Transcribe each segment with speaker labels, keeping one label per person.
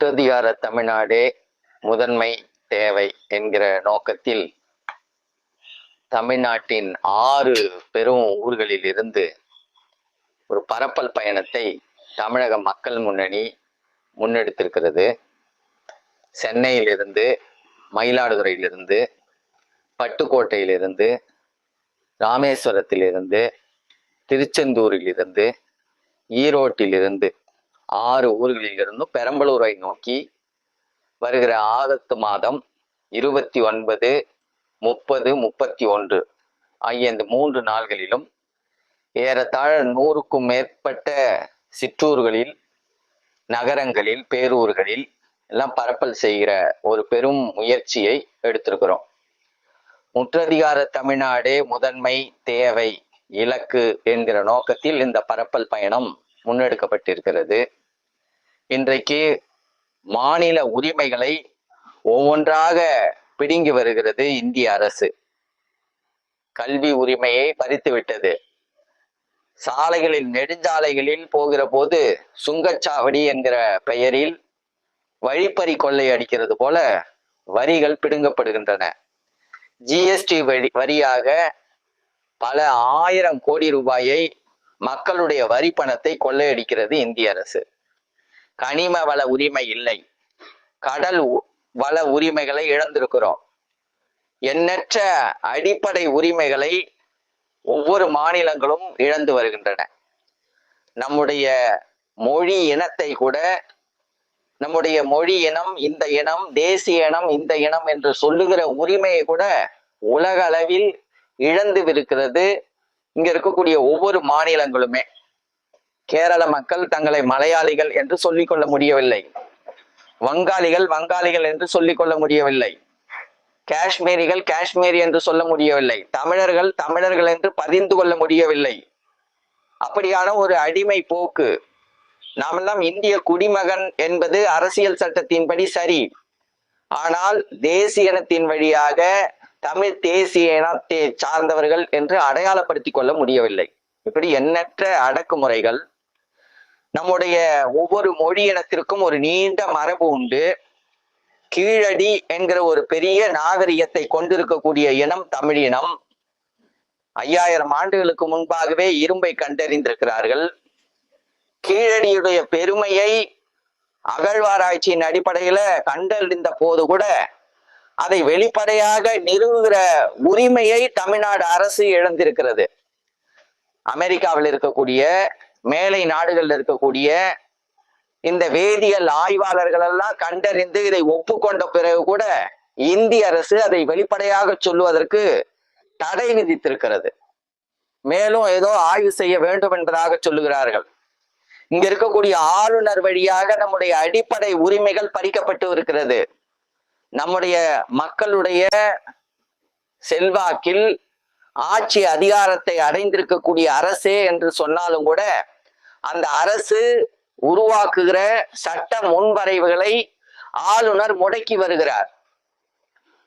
Speaker 1: முற்றதிகார தமிழ்நாடே முதன்மை தேவை என்கிற நோக்கத்தில் தமிழ்நாட்டின் ஆறு பெரும் ஊர்களில் இருந்து ஒரு பரப்பல் பயணத்தை தமிழக மக்கள் முன்னணி முன்னெடுத்திருக்கிறது. சென்னையிலிருந்து மயிலாடுதுறையிலிருந்து பட்டுக்கோட்டையிலிருந்து ராமேஸ்வரத்திலிருந்து திருச்செந்தூரிலிருந்து ஈரோட்டிலிருந்து ஆறு ஊர்களிலிருந்தும் பெரம்பலூரை நோக்கி வருகிற ஆகஸ்ட் மாதம் இருபத்தி ஒன்பது முப்பது முப்பத்தி ஒன்று ஆகிய இந்த மூன்று நாள்களிலும் ஏறத்தாழ நூறுக்கும் மேற்பட்ட சிற்றூர்களில் நகரங்களில் பேரூர்களில் எல்லாம் பரப்பல் செய்கிற ஒரு பெரும் முயற்சியை எடுத்திருக்கிறோம். முற்றதிகார தமிழ்நாடே முதன்மை தேவை இலக்கு என்கிற நோக்கத்தில் இந்த பரப்பல் பயணம் முன்னெடுக்கப்பட்டிருக்கிறது. இன்றைக்கு மாநில உரிமைகளை ஒவ்வொன்றாக பிடுங்கி வருகிறது இந்திய அரசு. கல்வி உரிமையை பறித்து விட்டது. சாலைகளில் நெடுஞ்சாலைகளில் போகிற போது சுங்கச்சாவடி என்கிற பெயரில் வழிப்பறி கொள்ளை அடிக்கிறது போல வரிகள் பிடுங்கப்படுகின்றன. ஜிஎஸ்டி வரி வரியாக பல ஆயிரம் கோடி ரூபாயை மக்களுடைய வரி பணத்தை கொள்ளையடிக்கிறது இந்திய அரசு. கனிம வள உரிமை இல்லை. கடல் உ- வள உரிமைகளை இழந்திருக்கிறோம். எண்ணற்ற அடிப்படை உரிமைகளை ஒவ்வொரு மாநிலங்களும் இழந்து வருகின்றன. நம்முடைய மொழி இனத்தை கூட நம்முடைய மொழி இனம் இந்த இனம் தேசிய இனம் இந்த இனம் என்று சொல்லுகிற உரிமையை கூட உலக அளவில் இழந்து இருக்கிறது இங்க இருக்கக்கூடிய ஒவ்வொரு மாநிலங்களுமே. கேரள மக்கள் தங்களை மலையாளிகள் என்று சொல்லிக் கொள்ள முடியவில்லை. வங்காளிகள் வங்காளிகள் என்று சொல்லிக்கொள்ள முடியவில்லை. காஷ்மீரிகள் காஷ்மீரி என்று சொல்ல முடியவில்லை. தமிழர்கள் தமிழர்கள் என்று பதிந்து கொள்ள முடியவில்லை. அப்படியான ஒரு அடிமை போக்கு. நாமெல்லாம் இந்திய குடிமகன் என்பது அரசியல் சட்டத்தின்படி சரி. ஆனால் தேசியனத்தின் வழியாக தமிழ் தேசியனத்தை சார்ந்தவர்கள் என்று அடையாளப்படுத்திக் கொள்ள முடியவில்லை. இப்படி எண்ணற்ற அடக்குமுறைகள் நம்முடைய ஒவ்வொரு மொழி இனத்திற்கும் ஒரு நீண்ட மரபு உண்டு. கீழடி என்கிற ஒரு பெரிய நாகரிகத்தை கொண்டிருக்கக்கூடிய இனம் தமிழினம் ஐயாயிரம் ஆண்டுகளுக்கு முன்பாகவே இரும்பை கண்டறிந்திருக்கிறார்கள். கீழடியுடைய பெருமையை அகழ்வாராய்ச்சியின் அடிப்படையில கண்டறிந்த போது கூட அதை வெளிப்படையாக நிறுவுகிற உரிமையை தமிழ்நாடு அரசு இழந்திருக்கிறது. அமெரிக்காவில் இருக்கக்கூடிய மேலை நாடுகளில் இருக்கக்கூடிய இந்த வேதியியல் ஆய்வாளர்கள் எல்லாம் கண்டறிந்து இதை ஒப்புக்கொண்ட பிறகு கூட இந்திய அரசு அதை வெளிப்படையாக சொல்லுவதற்கு தடை விதித்திருக்கிறது. மேலும் ஏதோ ஆய்வு செய்ய வேண்டும் என்பதாக சொல்லுகிறார்கள். இங்க இருக்கக்கூடிய ஆளுநர் வழியாக நம்முடைய அடிப்படை உரிமைகள் பறிக்கப்பட்டு இருக்கிறது. நம்முடைய மக்களுடைய செல்வாக்கில் ஆட்சி அதிகாரத்தை அடைந்திருக்கக்கூடிய அரசே என்று சொன்னாலும் கூட அந்த அரசு உருவாக்குகிற சட்ட முன்வரைவுகளை ஆளுநர் முடக்கி வருகிறார்.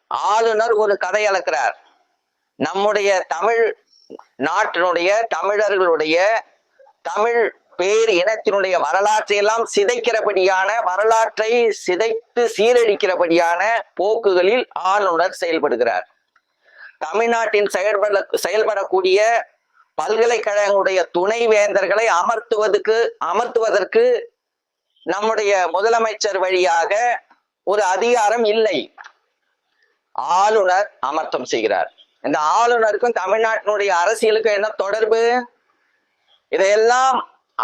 Speaker 1: ஆளுநர் ஒரு கதை அளக்கிறார். நம்முடைய தமிழ் நாட்டினுடைய தமிழர்களுடைய தமிழ் பேர் இனத்தினுடைய வரலாற்றை எல்லாம் சிதைக்கிறபடியான வரலாற்றை சிதைத்து சீரழிக்கிறபடியான போக்குகளில் ஆளுநர் செயல்படுகிறார். தமிழ்நாட்டின் செயல்பட செயல்படக்கூடிய பல்கலைக்கழகங்களுடைய துணைவேந்தர்களை அமர்த்துவதற்கு அமர்த்துவதற்கு நம்முடைய முதலமைச்சர் வழியாக ஒரு அதிகாரம் இல்லை. ஆளுநர் அமர்த்தம் செய்கிறார். இந்த ஆளுநருக்கும் தமிழ்நாட்டினுடைய அரசியலுக்கும் என்ன தொடர்பு? இதையெல்லாம்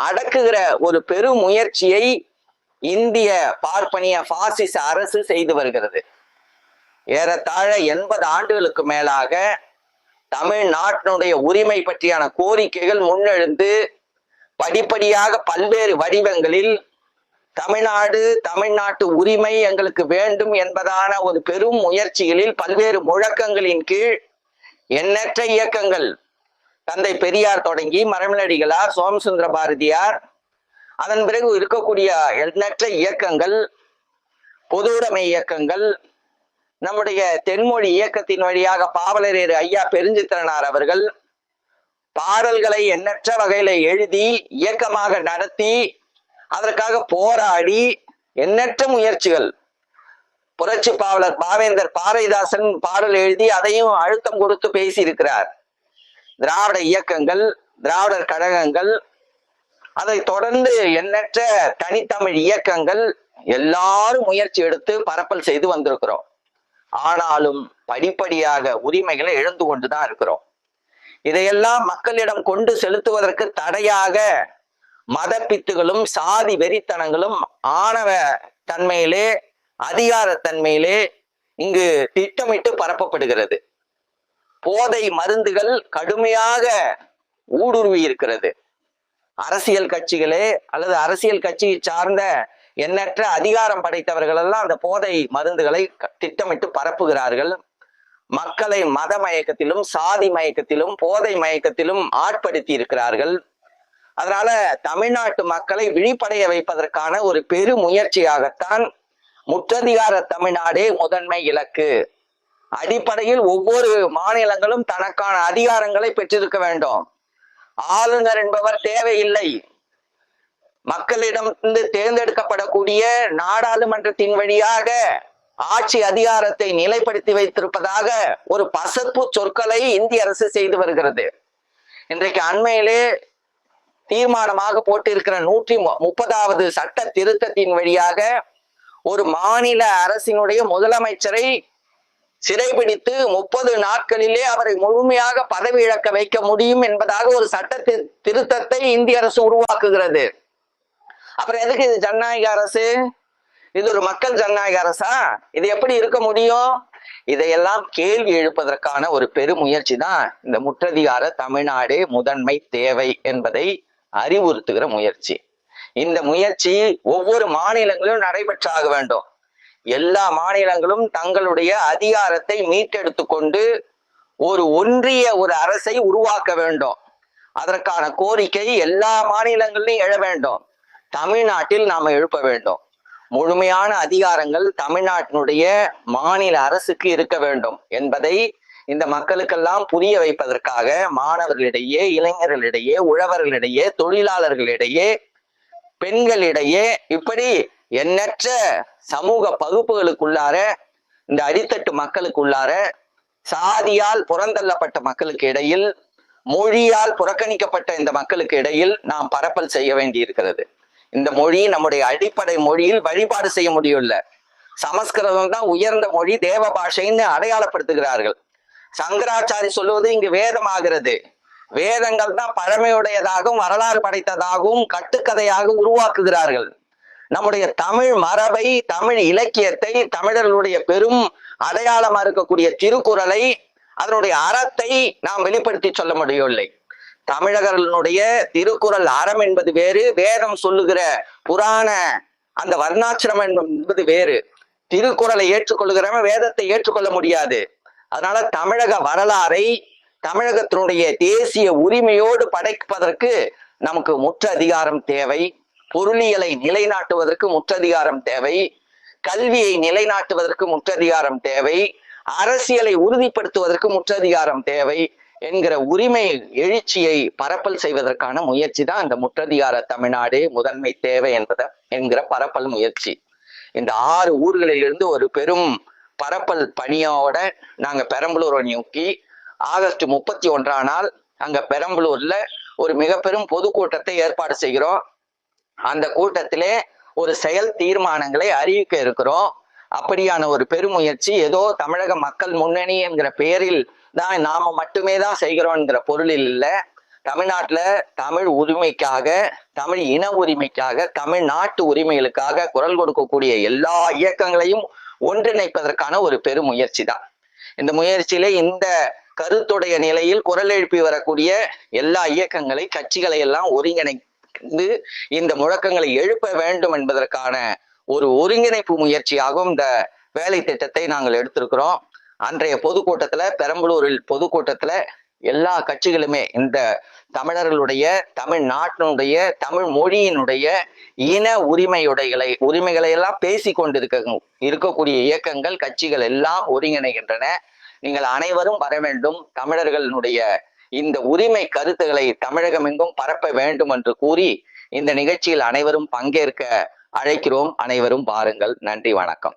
Speaker 1: அடக்குகிற ஒரு பெரும் முயற்சியை இந்திய பார்ப்பனிய பாசிச அரசு செய்து வருகிறது. ஏறத்தாழ எண்பது ஆண்டுகளுக்கு மேலாக தமிழ்நாட்டினுடைய உரிமை பற்றியான கோரிக்கைகள் முன்னெழுந்து படிப்படியாக பல்வேறு வடிவங்களில் தமிழ்நாடு தமிழ்நாட்டு உரிமை எங்களுக்கு வேண்டும் என்பதான ஒரு பெரும் முயற்சிகளில் பல்வேறு முழக்கங்களின் கீழ் எண்ணற்ற இயக்கங்கள். தந்தை பெரியார் தொடங்கி மரமலடிகளார் சோமசுந்தர பாரதியார் அதன் பிறகு இருக்கக்கூடிய எண்ணற்ற இயக்கங்கள் பொதுவுடைமை இயக்கங்கள் நம்முடைய தென்மொழி இயக்கத்தின் வழியாக பாவலரேறு ஐயா பெருஞ்சித்திரனார் அவர்கள் பாடல்களை எண்ணற்ற வகையில எழுதி இயக்கமாக நடத்தி அதற்காக போராடி எண்ணற்ற முயற்சிகள். புரட்சி பாவலர் பாவேந்தர் பாரதிதாசன் பாடல் எழுதி அதையும் அழுத்தம் கொடுத்து பேசியிருக்கிறார். திராவிட இயக்கங்கள் திராவிடர் கழகங்கள் அதை தொடர்ந்து எண்ணற்ற தனித்தமிழ் இயக்கங்கள் எல்லாரும் முயற்சி எடுத்து பரப்பல் செய்து வந்திருக்கிறோம். ஆனாலும் படிப்படியாக உரிமைகளை இழந்து கொண்டுதான் இருக்கிறோம். இதையெல்லாம் மக்களிடம் கொண்டு செலுத்துவதற்கு தடையாக மதப்பித்துகளும் சாதி வெறித்தனங்களும் ஆணவ தன்மையிலே அதிகாரத்தன்மையிலே இங்கு திட்டமிட்டு பரப்பப்படுகிறது. போதை மருந்துகள் கடுமையாக ஊடுருவி இருக்கிறது. அரசியல் கட்சிகளே அல்லது அரசியல் கட்சியை சார்ந்த எண்ணற்ற அதிகாரம் படைத்தவர்கள் எல்லாம் அந்த போதை மருந்துகளை திட்டமிட்டு பரப்புகிறார்கள். மக்களை மத மயக்கத்திலும் சாதி மயக்கத்திலும் போதை மயக்கத்திலும் ஆட்படுத்தி இருக்கிறார்கள். அதனால தமிழ்நாட்டு மக்களை விழிப்படைய வைப்பதற்கான ஒரு பெரு முயற்சியாகத்தான் முற்றதிகார தமிழ்நாடே முதன்மை இலக்கு. அடிப்படையில் ஒவ்வொரு மாநிலங்களும் தனக்கான அதிகாரங்களை பெற்றிருக்க வேண்டும். ஆளுநர் என்பவர் தேவையில்லை. மக்களிடம் இருந்து தேர்ந்தெடுக்கப்படக்கூடிய நாடாளுமன்றத்தின் வழியாக ஆட்சி அதிகாரத்தை நிலைப்படுத்தி வைத்திருப்பதாக ஒரு பசப்பு சொற்களை இந்திய அரசு செய்து வருகிறது. இன்றைக்கு அண்மையிலே தீர்மானமாக போட்டிருக்கிற நூற்றி மு- முப்பதாவது சட்ட திருத்தத்தின் வழியாக ஒரு மாநில அரசினுடைய முதலமைச்சரை சிறைபிடித்து முப்பது நாட்களிலே அவரை முழுமையாக பதவி இழக்க வைக்க முடியும் என்பதாக ஒரு சட்ட திருத்தத்தை இந்திய அரசு உருவாக்குகிறது. அப்புறம் எதுக்கு இது ஜனநாயக அரசு? இது ஒரு மக்கள் ஜனநாயக அரசா? இது எப்படி இருக்க முடியும்? இதையெல்லாம் கேள்வி எழுப்பதற்கான ஒரு பெருமுயற்சி தான் இந்த முற்றதிகார தமிழ்நாடு முதன்மை தேவை என்பதை அறிவுறுத்துகிற முயற்சி. இந்த முயற்சி ஒவ்வொரு மாநிலங்களிலும் நடைபெற்றாக வேண்டும். எல்லா மாநிலங்களும் தங்களுடைய அதிகாரத்தை மீட்டெடுத்து கொண்டு ஒரு ஒன்றிய ஒரு அரசை உருவாக்க வேண்டும். அதற்கான கோரிக்கை எல்லா மாநிலங்களிலும் எழ வேண்டும். தமிழ்நாட்டில் நாம எழுப்ப வேண்டும். முழுமையான அதிகாரங்கள் தமிழ்நாட்டினுடைய மாநில அரசுக்கு இருக்க வேண்டும் என்பதை இந்த மக்களுக்கெல்லாம் புரிய வைப்பதற்காக மாணவர்களிடையே இளைஞர்களிடையே உழவர்களிடையே தொழிலாளர்களிடையே பெண்களிடையே இப்படி எண்ணற்ற சமூக பகுப்புகளுக்குள்ளார இந்த அடித்தட்டு மக்களுக்குள்ளார சாதியால் புறந்தள்ளப்பட்ட மக்களுக்கு இடையில் மொழியால் புறக்கணிக்கப்பட்ட இந்த மக்களுக்கு இடையில் நாம் பரப்பல் செய்ய வேண்டியிருக்கிறது. இந்த மொழி நம்முடைய அடிப்படை மொழியில் வழிபாடு செய்ய முடியல சமஸ்கிருதம் தான் உயர்ந்த மொழி தேவ பாஷைன்னு அடையாளப்படுத்துகிறார்கள். சங்கராச்சாரி சொல்லுவது இங்கு வேதமாகிறது. வேதங்கள் தான் பழமையுடையதாகவும் வரலாறு படைத்ததாகவும் கட்டுக்கதையாக உருவாக்குகிறார்கள். நம்முடைய தமிழ் மரபை தமிழ் இலக்கியத்தை தமிழர்களுடைய பெரும் அடையாளமா இருக்கக்கூடிய திருக்குறளை அதனுடைய அறத்தை நாம் வெளிப்படுத்தி சொல்ல முடியவில்லை. தமிழர்களுடைய திருக்குறள் அறம் என்பது வேறு வேதம் சொல்லுகிற புராண அந்த வர்ணாசிரமம் என்பது வேறு. திருக்குறளை ஏற்றுக்கொள்கிறவன் வேதத்தை ஏற்றுக்கொள்ள முடியாது. அதனால தமிழக வரலாறை தமிழகத்தினுடைய தேசிய உரிமையோடு படைப்பதற்கு நமக்கு முற்ற அதிகாரம் தேவை. பொருளியலை நிலைநாட்டுவதற்கு முற்றதிகாரம் தேவை. கல்வியை நிலைநாட்டுவதற்கு முற்றதிகாரம் தேவை. அரசியலை உறுதிப்படுத்துவதற்கு முற்றதிகாரம் தேவை. என்கிற உரிமை எழுச்சியை பரப்பல் செய்வதற்கான முயற்சி தான் இந்த முற்றதிகார தமிழ்நாடு முதன்மை தேவை என்பத என்கிற பரப்பல் முயற்சி. இந்த ஆறு ஊர்களில் இருந்து ஒரு பெரும் பரப்பல் பணியோட நாங்க பெரம்பலூரை நோக்கி ஆகஸ்ட் முப்பத்தி ஒன்றாம் நாள் அங்க பெரம்பலூர்ல ஒரு மிக பெரும் பொதுக்கூட்டத்தை ஏற்பாடு செய்கிறோம். அந்த கூட்டத்திலே ஒரு செயல் தீர்மானங்களை அறிவிக்க இருக்கிறோம். அப்படியான ஒரு பெருமுயற்சி ஏதோ தமிழக மக்கள் முன்னணி என்கிற பெயரில் தான் நாம மட்டுமே தான் செய்கிறோம்ங்கிற பொருளில் இல்லை. தமிழ்நாட்டில் தமிழ் உரிமைக்காக தமிழ் இன உரிமைக்காக தமிழ் நாட்டு உரிமைகளுக்காக குரல் கொடுக்கக்கூடிய எல்லா இயக்கங்களையும் ஒன்றிணைப்பதற்கான ஒரு பெரும் முயற்சி தான். இந்த முயற்சியில இந்த கருத்துடைய நிலையில் குரல் எழுப்பி வரக்கூடிய எல்லா இயக்கங்களை கட்சிகளை எல்லாம் ஒருங்கிணைந்து இந்த முழக்கங்களை எழுப்ப வேண்டும் என்பதற்கான ஒரு ஒருங்கிணைப்பு முயற்சியாகவும் இந்த வேலை திட்டத்தை நாங்கள் எடுத்திருக்கிறோம். அன்றைய பொதுக்கூட்டத்துல பெரம்பலூரில் பொதுக்கூட்டத்துல எல்லா கட்சிகளுமே இந்த தமிழர்களுடைய தமிழ் நாட்டினுடைய தமிழ் மொழியினுடைய இன உரிமையுடைகளை உரிமைகளை எல்லாம் பேசி கொண்டிருக்க இருக்கக்கூடிய இயக்கங்கள் கட்சிகள் எல்லாம் ஒருங்கிணைகின்றன. நீங்கள் அனைவரும் வர வேண்டும். தமிழர்களுடைய இந்த உரிமை கருத்துக்களை தமிழகம் எங்கும் பரப்ப வேண்டும் என்று கூறி இந்த நிகழ்ச்சியில் அனைவரும் பங்கேற்க அழைக்கிறோம். அனைவரும் பாருங்கள் நன்றி வணக்கம்.